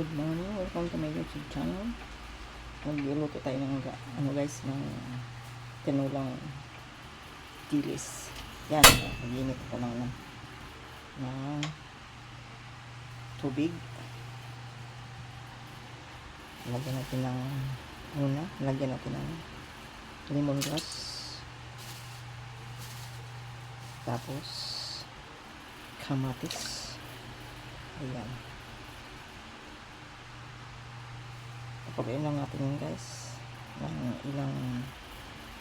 Good morning. Welcome to my YouTube channel. Magluluto tayo ng ano guys, ng tinulang dilis. Yan, mag-init ko lang ng, ng tubig. Lagyan natin ng una, lagyan natin ng lemongrass. Tapos kamatis. Ayan. Papabayin lang natin yun guys ng ilang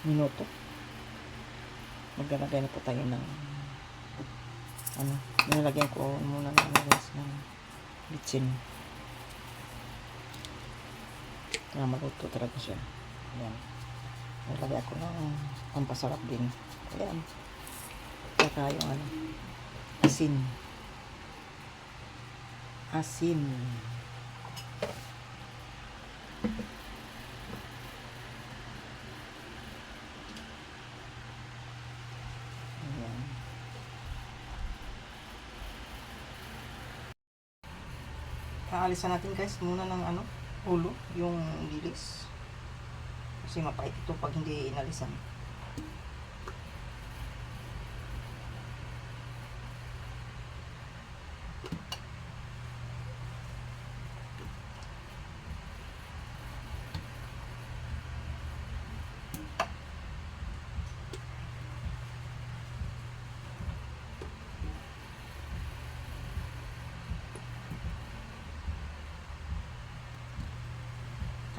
minuto. Maglalagay na po tayo ng ano, nilagyan ko muna ng ano guys ng bitsin. Para maluto talaga siya. Ayan. Nilagay ko ng pampasarap din. Ayan. Saka yung ano, asin. Asin. Ayan. Aalisan natin guys muna ng ano, ulo, yung dilis. Kasi mapait ito pag hindi inalisan.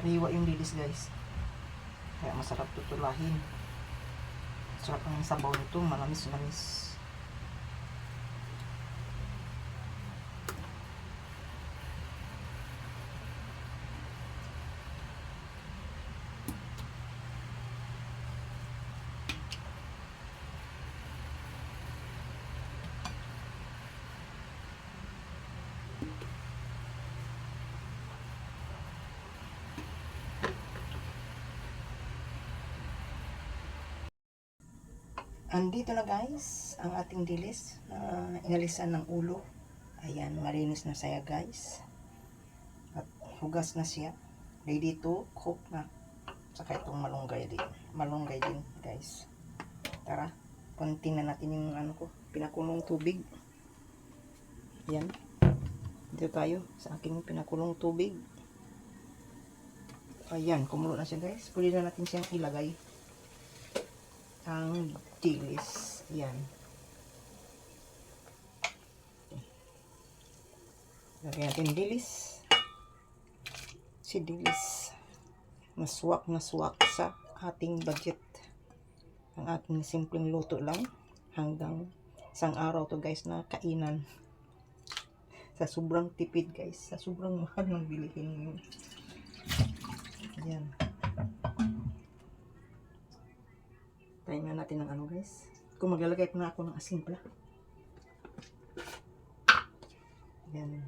Kariwa yung dilis guys. Kaya masarap tutulahin. Sarap ang sabaw nito, malamis-lamis. Andito na guys, ang ating dilis na inalisan ng ulo. Ayan, malinis na saya guys. At hugas na siya. Ready to cook na. Saka itong malunggay din. Malunggay din guys. Tara, konting na natin yung ano ko, pinakulong tubig. Ayan. Dito tayo sa aking pinakulong tubig. Ayan, kumulo na siya guys. Pwede na natin siyang ilagay ang dilis. Yan. Lagyan natin dilis. Si dilis. Naswak na swak sa ating budget. Ang ating simpleng luto lang. Hanggang isang araw to guys na kainan. Sa sobrang tipid guys. Sa sobrang mahal ng bilihin. Yan. Tayo na natin ng ano guys. Kung maglalagay pa na ako ng asin pala. Yan.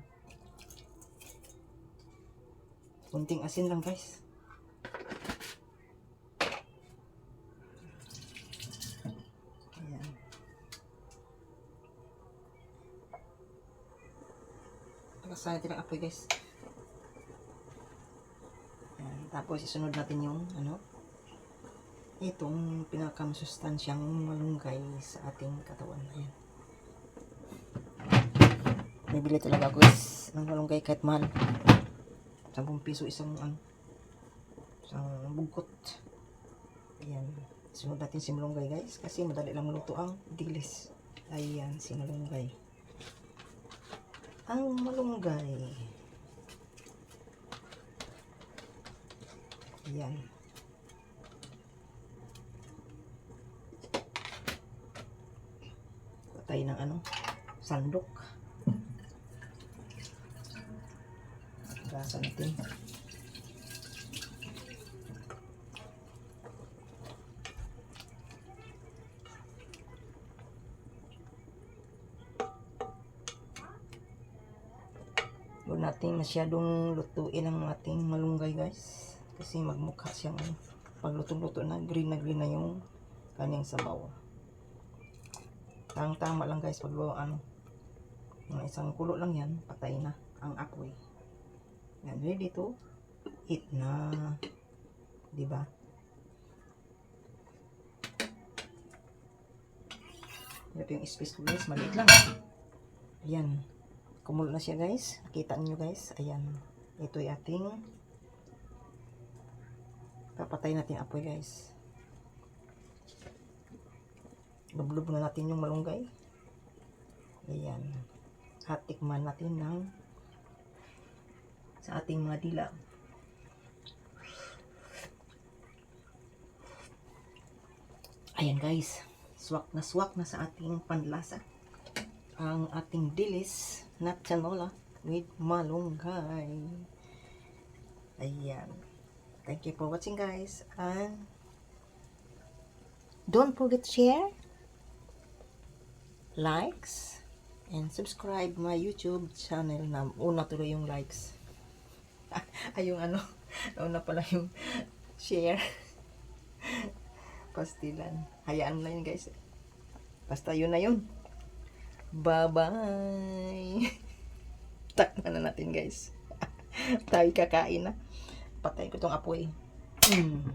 Kunting asin lang guys. Ayan. Pagasahan natin ang apoy guys. Ayan. Tapos isunod natin yung ano itong pinakamasustansyang malunggay sa ating katawan. Ayan. Bibili talaga ako guys ng malunggay kahit mahal. 10 piso isang ano, isang bugkot. Ayan. Sunod natin si malunggay guys kasi madali lang maluto ang dilis. Ayan, si malunggay. Ang malunggay. Ayan. Patay ng ano, sandok. Gasa natin. Huwag natin masyadong lutuin ang ating malunggay guys. Kasi magmukha siyang ano, pag lutong-luto na, green na green na yung kanyang sabaw. Tang tama lang guys pag ano, mga isang kulo lang yan, patay na ang apoy. Yan, ready to eat na. Di ba? Ito yung space ko guys, maliit lang. Ayan. Kumulo na siya guys. Nakita niyo guys. Ayan. Ito yung ating papatay natin apoy guys. Lublub na natin yung malunggay. Ayan. At tikman natin ng sa ating mga dila. Ayan guys. Swak na swak na sa ating panlasa. Ang ating dilis na tinola with malunggay. Ayan. Thank you for watching guys. And don't forget to share, likes, and subscribe my YouTube channel na una tuloy yung likes. Ay, yung ano, nauna pala yung share. Pastilan. Hayaan mo na yun guys. Basta yun na yun. Bye-bye. Takman na natin guys. Tayo kakain na. Patay ko tong apoy. Mm.